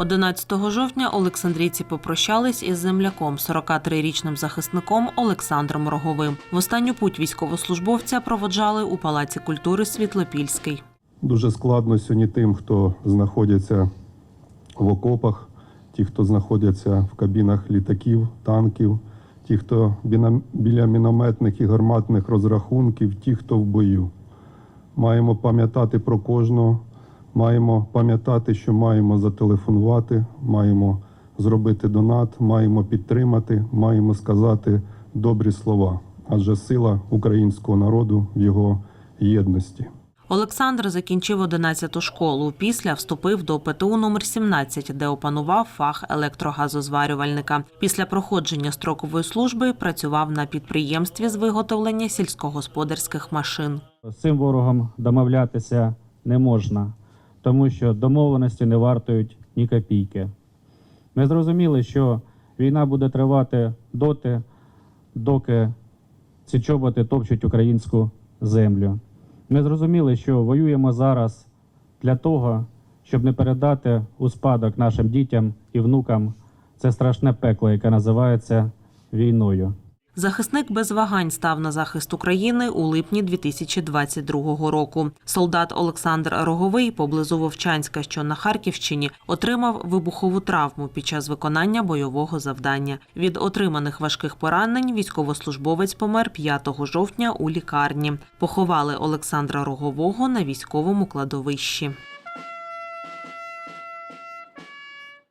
11 жовтня Олександрійці попрощались із земляком, 43-річним захисником Олександром Роговим. В останню путь військовослужбовця проводжали у Палаці культури Світлопільський. Дуже складно сьогодні тим, хто знаходиться в окопах, ті, хто знаходяться в кабінах літаків, танків, ті, хто біля мінометних і гарматних розрахунків, ті, хто в бою. Маємо пам'ятати про кожного, маємо пам'ятати, що маємо зателефонувати, маємо зробити донат, маємо підтримати, маємо сказати добрі слова. Адже сила українського народу в його єдності. Олександр закінчив 11-ту школу. Після вступив до ПТУ номер 17, де опанував фах електрогазозварювальника. Після проходження строкової служби працював на підприємстві з виготовлення сільськогосподарських машин. З цим ворогом домовлятися не можна, тому що домовленості не вартують ні копійки. Ми зрозуміли, що війна буде тривати доти, доки ці чоботи топчуть українську землю. Ми зрозуміли, що воюємо зараз для того, щоб не передати у спадок нашим дітям і внукам це страшне пекло, яке називається війною. Захисник без вагань став на захист України у липні 2022 року. Солдат Олександр Роговий поблизу Вовчанська, що на Харківщині, отримав вибухову травму під час виконання бойового завдання. Від отриманих важких поранень військовослужбовець помер 5 жовтня у лікарні. Поховали Олександра Рогового на військовому кладовищі.